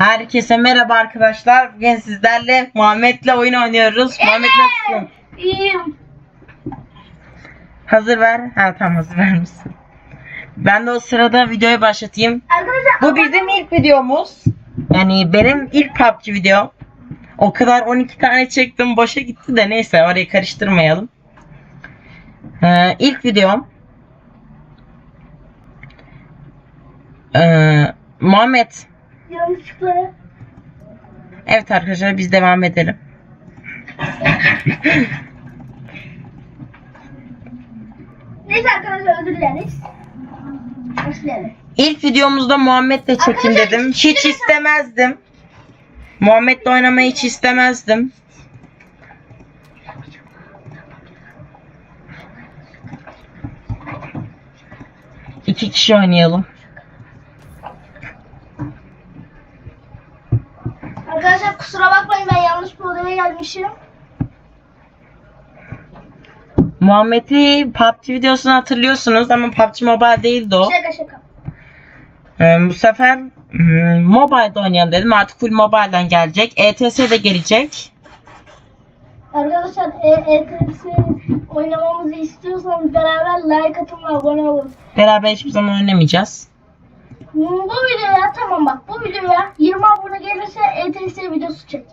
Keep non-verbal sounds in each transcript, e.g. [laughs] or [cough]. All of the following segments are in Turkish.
Herkese merhaba arkadaşlar. Bugün sizlerle Muhammed'le oyun oynuyoruz. Muhammed nasılsın? İyiyim. Hazır ver. Ha tamam hazır vermişsin. Ben de o sırada videoyu başlatayım. Arkadaşlar Bu bizim ilk videomuz. Yani benim ilk PUBG video. O kadar 12 tane çektim boşa gitti de neyse orayı karıştırmayalım. Ee, ilk videom. Ee, Muhammed. Yanlışlıkla Evet arkadaşlar biz devam edelim. Neyse arkadaşlar özür dileriz. Başlayalım. İlk videomuzda Muhammed'le Arkadaşlar, dedim. hiç Hiç istemezdim. Muhammed'le oynamayı hiç istemezdim. İki kişi oynayalım. Arkadaşlar kusura bakmayın ben yanlış bir odaya gelmişim. Muhammed'i PUBG videosunu hatırlıyorsunuz ama PUBG Mobile değildi o. Şaka şaka. Ee, bu sefer hmm, mobile'da oynayalım dedim. Artık full mobile'dan gelecek. ETS de gelecek. Arkadaşlar e ETS oynamamızı istiyorsanız beraber like atın ve abone olun. Beraber hiçbir zaman oynamayacağız. Bu videoya tamam bak bu videoya 20 abone gelirse ETS videosu çek.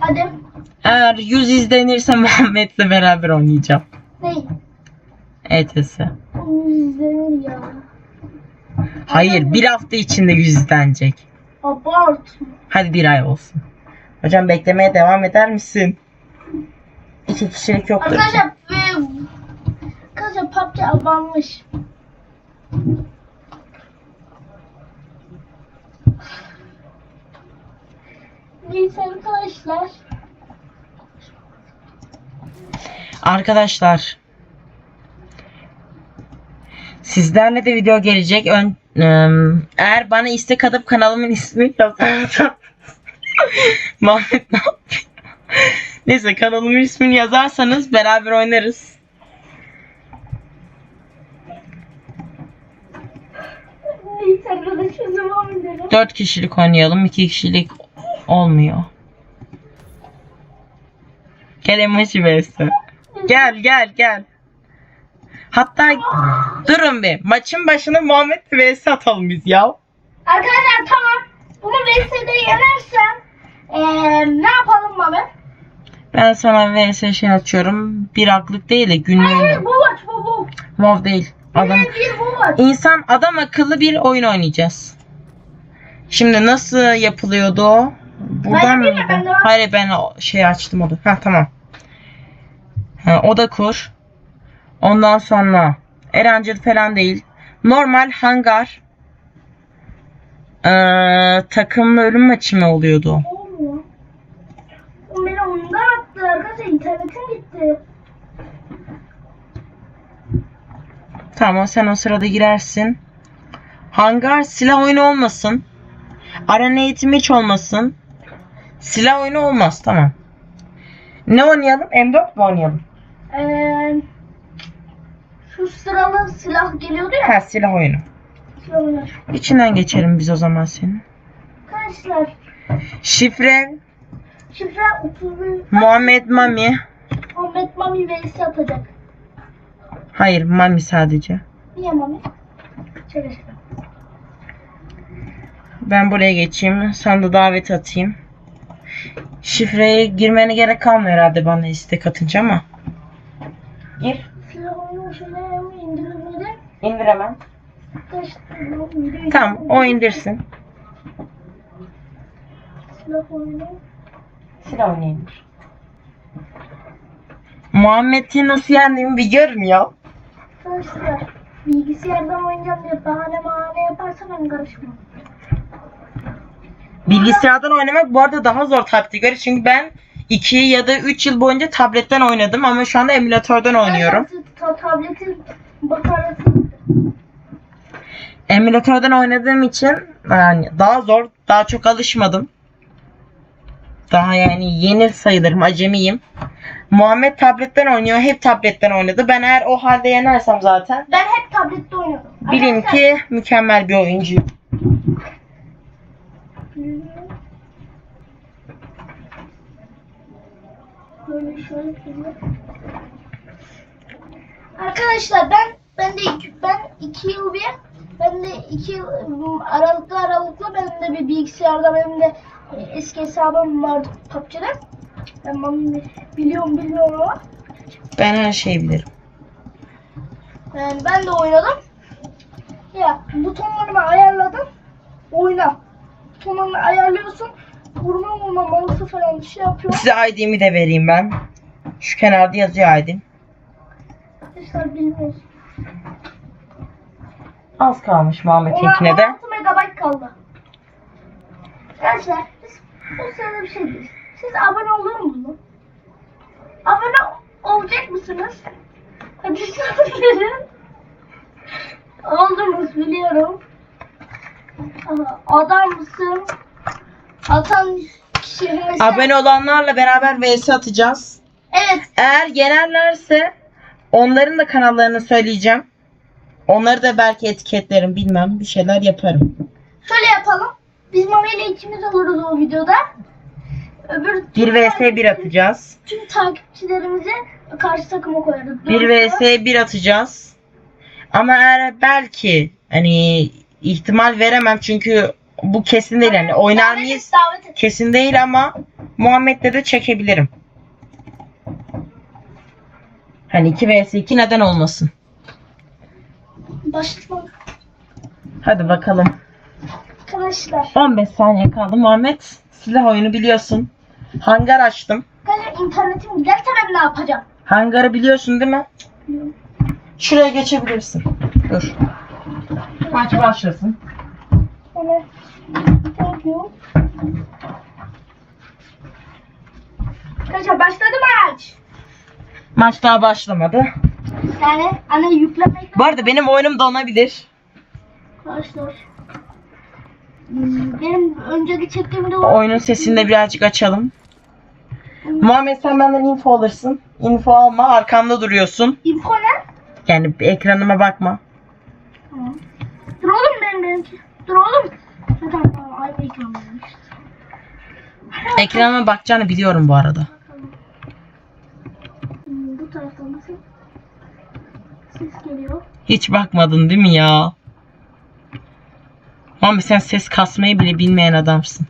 Hadi. Eğer 100 izlenirse [laughs] Muhammed'le beraber oynayacağım. Ne? ETS. Onu izlenir ya. Hayır bir hafta içinde 100 izlenecek. Abart. Hadi bir ay olsun. Hocam beklemeye devam eder misin? İki kişilik yoktur. Arkadaşlar e, Arkadaşlar PUBG abanmış. Neyse arkadaşlar. Arkadaşlar. Sizlerle de video gelecek. Ön, eğer bana istek atıp kanalımın ismini yazarsan [laughs] Muhammed ne yapıyor? Neyse kanalımın ismini yazarsanız beraber oynarız. 4 kişilik oynayalım. 2 kişilik olmuyor. Gel emoji vs. Gel gel gel. Hatta durun bir. Maçın başına Muhammed vs atalım biz ya. Arkadaşlar tamam. Bunu VS'de yenersem eee ne yapalım Mami? Ben sana vs şey açıyorum. Bir aklık değil de Hayır günlüğünü. maç bu bu. Mov değil. Adam. İnsan adam akıllı bir oyun oynayacağız. Şimdi nasıl yapılıyordu o? Buradan mı? Ben. Hayır ben o şey açtım oda. Ha tamam. Ha, oda kur. Ondan sonra Erancil falan değil. Normal hangar. Ee, takımlı ölüm maçı mı oluyordu? o? Olmuyor. O beni oyundan attı arkadaşlar internetim gitti. Tamam sen o sırada girersin. Hangar silah oyunu olmasın. Arena eğitimi hiç olmasın. Silah oyunu olmaz tamam. Ne oynayalım? M4 mi oynayalım? Eee şu sıralı silah geliyordu ya. Ha silah oyunu. Silah oynar. İçinden geçelim biz o zaman senin. Arkadaşlar Şifre şifre 31 Muhammed Mami. Ahmet Mami vs atacak. Hayır Mami sadece. Niye Mami? Şöyle. Ben buraya geçeyim. Sana da davet atayım. Şifreye girmene gerek kalmıyor herhalde bana istek atınca ama. Gir. İndir hemen. Tamam o indirsin. Silah oyunu. Silah oyunu indir. Muhammed'i nasıl yendiğimi bir görün ya. Bilgisayardan oynayacağım diye bahane mahane yaparsa ben karışmam. Bilgisayardan oynamak bu arada daha zor göre. Çünkü ben 2 ya da 3 yıl boyunca tabletten oynadım ama şu anda emülatörden oynuyorum. Ta tabletin bataryası Emülatörden oynadığım için yani daha zor, daha çok alışmadım. Daha yani yeni sayılırım. Acemiyim. Muhammed tabletten oynuyor. Hep tabletten oynadı. Ben eğer o halde yenersem zaten Ben hep tablette oynadım. bilin Arkadaşlar- ki mükemmel bir oyuncuyum. Böyle şöyle şöyle. Arkadaşlar ben ben de iki, ben iki yıl bir ben de iki yıl ım, aralıklı aralıklı benim de bir bilgisayarda benim de eski hesabım vardı PUBG'de. Ben biliyorum bilmiyorum ama Ben her şeyi bilirim. yani ben de oynadım. Ya butonlarımı ayarladım. Oyna. Butonlarını ayarlıyorsun. Vurma vurma mouse'u falan bir şey yapıyor. Size ID'mi de vereyim ben. Şu kenarda yazıyor ID'm. Arkadaşlar bilmiyoruz. Az kalmış Ona Muhammed'inkine de. 16 megabayt kaldı. Arkadaşlar bu sırada bir şey değil. Siz abone olur musunuz? Abone olacak mısınız? Hadi söyleyin. Oldunuz biliyorum. Ama Adam mısın? Atan kişi mesela- Abone olanlarla beraber vs atacağız. Evet. Eğer yenerlerse onların da kanallarını söyleyeceğim. Onları da belki etiketlerim bilmem bir şeyler yaparım. Şöyle yapalım. Biz Mami ile ikimiz oluruz o videoda. Öbür 1 vs 1 atacağız. tüm takipçilerimizi karşı takıma koyarız. 1 vs 1 atacağız. Ama eğer belki hani ihtimal veremem çünkü bu kesin değil yani oynar Davet et, mıyız Davet et. kesin değil ama Muhammed'le de çekebilirim. Hani 2 vs 2 neden olmasın? Başlayalım. Hadi bakalım. Arkadaşlar. 15 saniye kaldı Muhammed. Silah oyunu biliyorsun. Hangar açtım. Arkadaşlar internetim giderse ben ne yapacağım? Hangarı biliyorsun değil mi? Şuraya geçebilirsin. Dur. Maç başlasın. Evet. Thank you. Arkadaşlar başladı maç. Maç daha başlamadı. Yani hani yüklemek Bu arada benim oyunum donabilir. arkadaşlar. Benim önceki çektiğimde Oyunun sesini de birazcık açalım. Muhammed sen benden info alırsın. Info alma arkamda duruyorsun. info ne? Yani ekranıma bakma. Tamam. Dur oğlum benim benimki. Dur oğlum. Ha, Tamam tamam aynı ekran vermiş. Ekranıma bakacağını biliyorum bu arada. Bu taraftan nasıl? Ses geliyor. Hiç bakmadın değil mi ya? Muhammed sen ses kasmayı bile bilmeyen adamsın.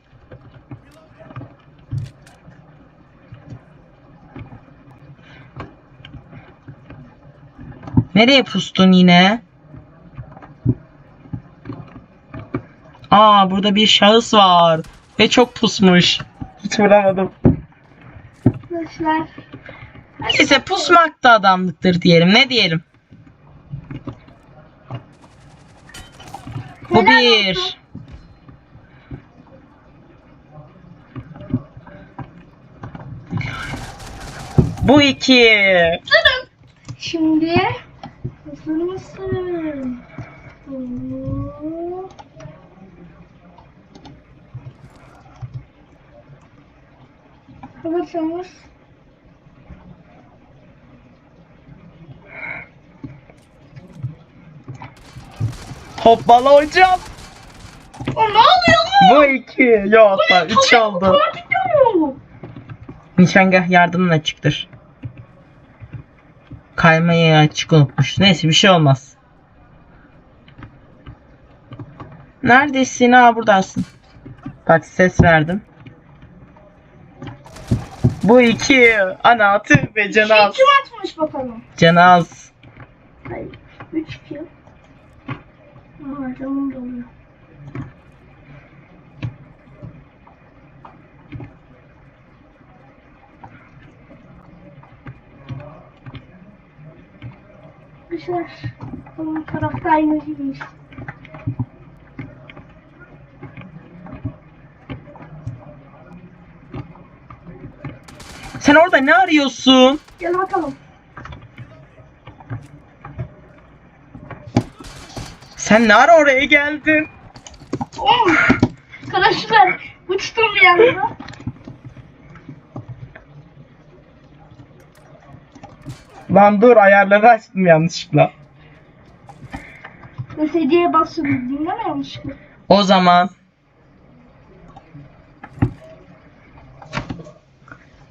Nereye pustun yine? Aa burada bir şahıs var. Ve çok pusmuş. Hiç vuramadım. Arkadaşlar. Neyse pusmak da adamlıktır diyelim. Ne diyelim? Bu bir. Bu iki. Durun. Şimdi hazır mısın? Oo. Hoppala hocam. O ne oluyor lan? Bu iki. Yok lan üç oldu. Nişangah yardımın açıktır. Kaymayı açık unutmuş. Neyse bir şey olmaz. Neredesin? Aa buradasın. Bak ses verdim. Bu iki. Ana atı ve Şey canaz. kim atmış bakalım? Canaz. Hayır. 3 2. Aha canım doluyor. Arkadaşlar onun tarafta aynı değilmiş. Sen orada ne arıyorsun? Gel bakalım. Sen ne ara oraya geldin? Oh! Arkadaşlar uçtum bir anda. Lan dur ayarları açtım yanlışlıkla. Mesediye basıyorum dinleme yanlışlıkla. O zaman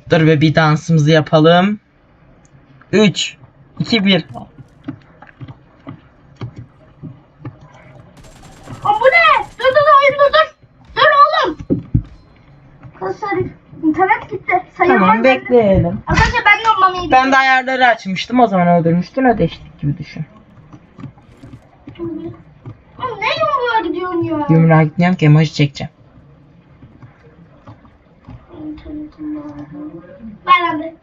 Dur ve bir dansımızı yapalım. 3 2 1 Tamam bekleyelim. Arkadaşlar ben de mamayı Ben de ayarları açmıştım o zaman öldürmüştün ödeştik gibi düşün. Oğlum ne yumruğa gidiyorsun ya? Yumruğa gitmiyorum ki emoji çekeceğim. Ben de.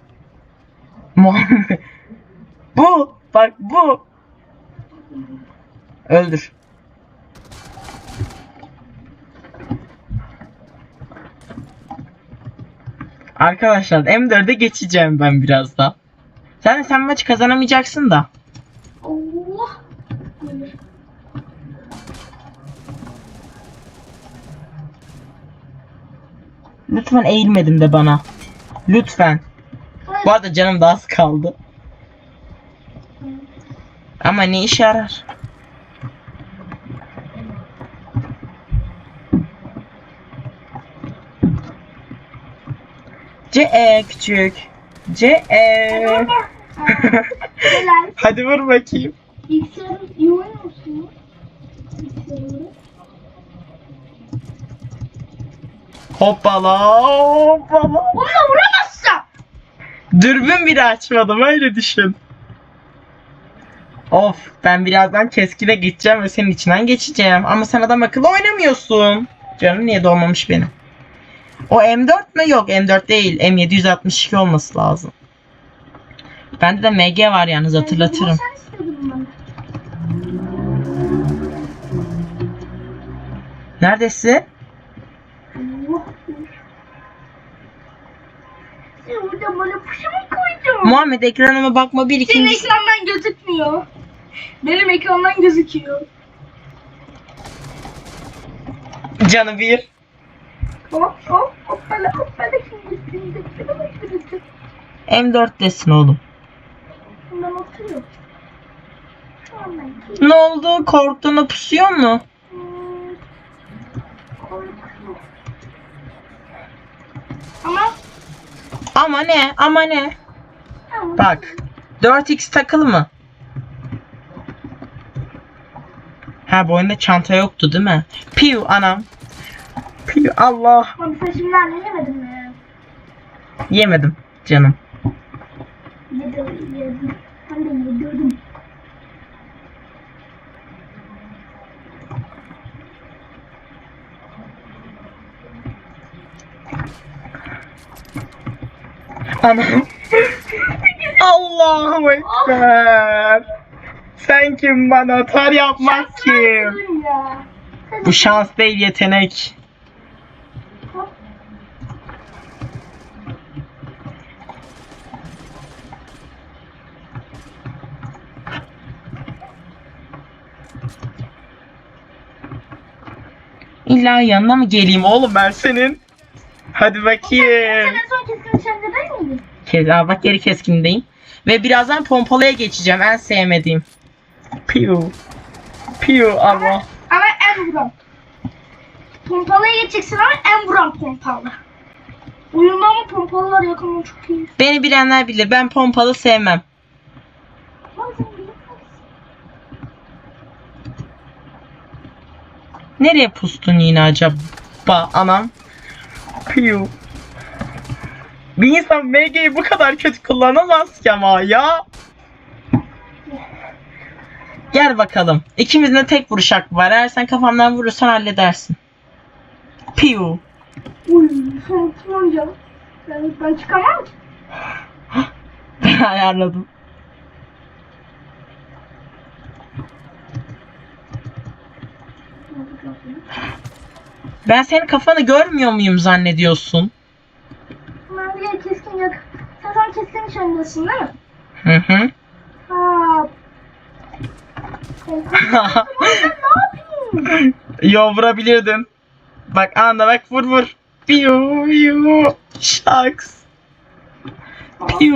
Muhammed. Bu bak bu. Öldür. Arkadaşlar M4'e geçeceğim ben birazdan. Sen sen maç kazanamayacaksın da. Allah. Lütfen eğilmedim de bana. Lütfen. Bu arada canım da az kaldı. Ama ne işe yarar? C E küçük. C E. [laughs] Hadi vur bakayım. Bilgisayarın iyi oynuyor musun? Bilgisayarı. Hoppala hoppala. Onunla vuramazsam. Dürbün bile açmadım öyle düşün. Of ben birazdan keskine gideceğim ve senin içinden geçeceğim. Ama sen adam akıllı oynamıyorsun. Canım niye doğmamış benim. O M4 mü? Yok M4 değil. M762 olması lazım. Bende de MG var yalnız hatırlatırım. Neredesin? Burada bana puşu mu koydun? Muhammed ekranıma bakma bir Senin ikinci. ekrandan gözükmüyor. Benim ekrandan gözüküyor. Canı bir. Hop hop hoppala hoppala şimdi şimdi şimdi şimdi M4 desin oğlum. Ne oldu? Korktuğunu pusuyor mu? Ama Ama ne? Ama ne? Bak. 4x takılı mı? Ha bu oyunda çanta yoktu değil mi? Piu anam. Piu [laughs] Allah. Ama sen şimdi anlayamadım ya. Yemedim canım. Yedim, yedim. Ben de yedirdim. Anam. Allahu Ekber. Sen kim bana atar yapmak kim? Dur ya. Bu şans değil yetenek. İlla yanına mı geleyim oğlum ben senin? Hadi Sen bakayım. en son kesin içeride değil miydin? Kez, aa, bak geri keskindeyim. Ve birazdan pompalıya geçeceğim. En sevmediğim. Piu. Piu ama. Ama en vuran. Pompalıya geçeceksin ama en vuran pompalı. Oyunda ama pompalılar yakından çok iyi. Beni bilenler bilir. Ben pompalı sevmem. Lan sen biliyor musun? Nereye pustun yine acaba anam? Piu. Bir insan MG'yi bu kadar kötü kullanamaz ki ama ya. Gel bakalım. İkimizin de tek vuruş hakkı var. Eğer sen kafamdan vurursan halledersin. Piu. Uy, sen oynayacaksın? Ben, ben çıkamam ki. [laughs] Ben ayarladım. Ben senin kafanı görmüyor muyum zannediyorsun? Ben bir yere keskin yak. Sen sen keskin nişanlısın değil mi? Hı hı. Ha. Ben ne yapayım? Yo vurabilirdin. Bak anda bak vur vur. Piu piu. Şaks. Yapma [laughs]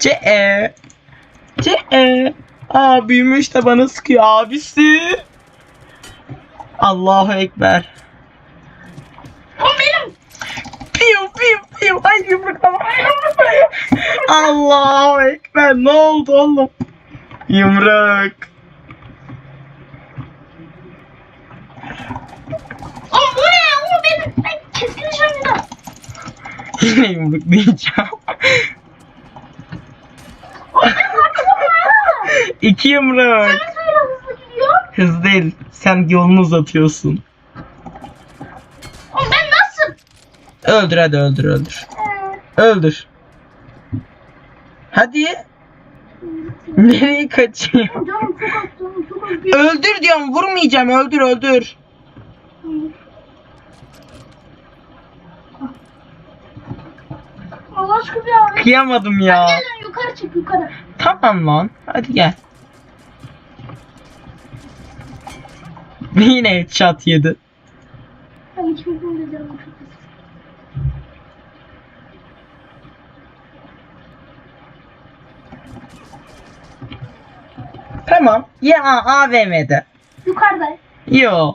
Ce e. Ce e. Aa büyümüş de bana sıkıyor abisi. Allahu ekber. O benim. Piu piu piu. Ay yumruklama. Ay yumruklama. Allahu ekber. Ne oldu oğlum? Yumruk. Oğlum bu ne? O benim. Ben keskin nişancıda. [laughs] Yine. O arkadaşım ya. İki yumruk. Sen nasıl öyle hızlı gidiyor? Hız değil. Sen yolunu uzatıyorsun. Oğlum ben nasıl? Öldür hadi öldür öldür. Ee, Öldür. Hadi. Nereye kaçıyor? Canım çok az canım çok az. Öldür diyorum vurmayacağım öldür öldür. Allah aşkına abi. Kıyamadım ya. Gel yukarı çık yukarı. Tamam lan. Hadi gel. [laughs] Yine headshot yedi. Ben ikimizin de canım çok az. Tamam. Ya AVM'de. Yukarıda. Yo.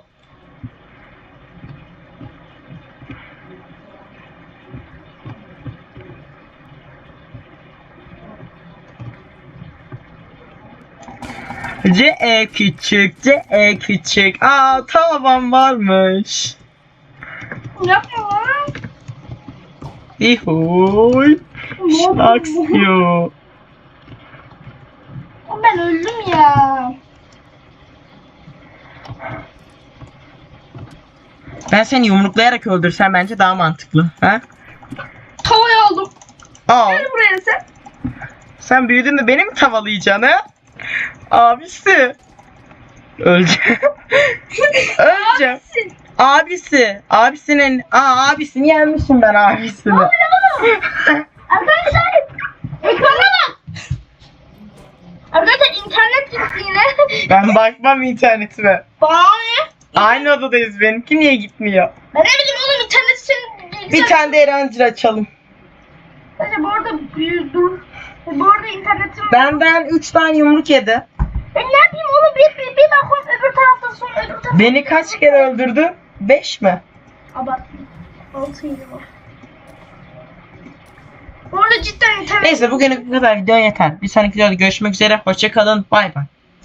C E küçük, C E küçük. Aa tamam varmış. Lan. Ihuy. Şlaksıyor. Oğlum Ben öldüm ya. Ben seni yumruklayarak öldürsem bence daha mantıklı. Ha? Tavayı aldım. Aa, Gel buraya sen. sen büyüdün de beni mi tavalayacaksın ha? Abisi. Öleceğim. [laughs] Öleceğim. Abisi. Abisi. Abisinin. Aa abisini yenmişim ben abisini. Arkadaşlar ekrana bak. Arkadaşlar internet gitti yine. Ben bakmam internetime. Bana ne? Aynı odadayız benimki niye gitmiyor? Ben ne bileyim oğlum internet senin Bir tane de Erancil açalım. Arkadaşlar bu arada bir dur. Bu arada internetim Benden 3 tane yumruk yedi. Ben ne yapayım oğlum bir, bir, bir bakıyorum öbür tarafta son öbür tarafta. Beni kaç kere öldürdü? 5 mi? Abartma. Altı yedi var. Bu arada cidden internet. Neyse bugünlük bu kadar video yeter. Bir sonraki videoda görüşmek üzere. Hoşçakalın. Bay bay.